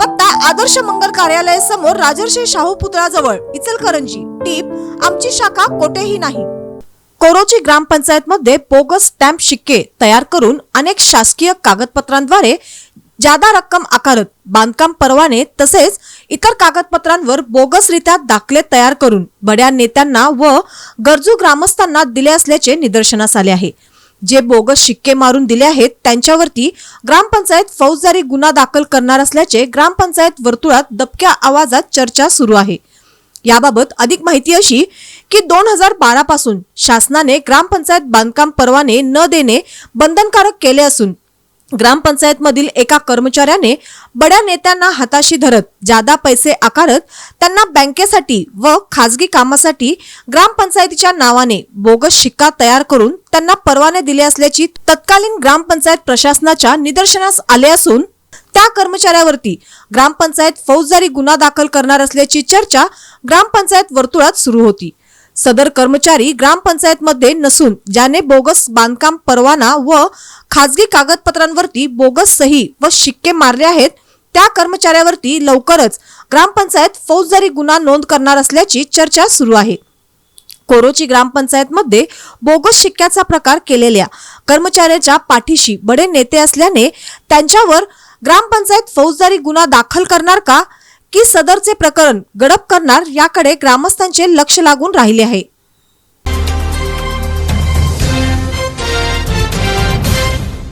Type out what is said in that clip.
पत्ता आदर्श मंगल कार्यालय समोर राजर्षी शाहू पुतळाजवळ इचलकरंजी. टीप आमची शाखा कोठेही नाही. कोरोची ग्रामपंचायत मध्ये बोगस स्टॅम्प शिक्के तयार करून अनेक शासकीय कागदपत्रांद्वारे जादा रक्कम आकारत बांधकाम परवाने तसेच इतर कागदपत्रांवर बोगसरित्या दाखले तयार करून बड्या नेत्यांना व गरजू ग्रामस्थांना दिले असल्याचे निदर्शनास आले आहे. जे बोगस शिक्के मारून दिले आहेत त्यांच्यावरती ग्रामपंचायत फौजदारी गुन्हा दाखल करणार असल्याचे ग्रामपंचायत वर्तुळात दबक्या आवाजात चर्चा सुरू आहे. याबाबत अधिक माहिती अशी की दोन हजार बारा पासून शासनाने ग्रामपंचायत बांधकाम परवाने न देणे बंधनकारक केले असून ग्रामपंचायतमधील एका कर्मचाऱ्याने बड्या नेत्यांना हाताशी धरत जादा पैसे आकारत त्यांना बँकेसाठी व खाजगी कामासाठी ग्रामपंचायतीच्या नावाने बोगस शिक्का तयार करून त्यांना परवाने दिले असल्याची तत्कालीन ग्रामपंचायत प्रशासनाच्या निदर्शनास आले असून त्या कर्मचाऱ्यावरती ग्रामपंचायत फौजदारी गुन्हा दाखल करणार असल्याची चर्चा ग्रामपंचायत वर्तुळात सुरू होती. सदर कर्मचारी ग्रामपंचायतमध्ये नसून ज्याने बोगस बांधकाम परवाना व खाजगी कागदपत्रांवरती बोगस सही व शिक्के मारले आहेत त्या कर्मचाऱ्यावरती लवकरच ग्रामपंचायत फौजदारी गुन्हा नोंद करणार असल्याची चर्चा सुरू आहे. कोरोची ग्रामपंचायतमध्ये बोगस शिक्क्याचा प्रकार केलेल्या कर्मचाऱ्याच्या पाठीशी बडे नेते असल्याने त्यांच्यावर ग्रामपंचायत फौजदारी गुन्हा दाखल करणार का? की सदरचे प्रकरण गडप करणार याकडे ग्रामस्थांचे लक्ष लागून राहिले आहे.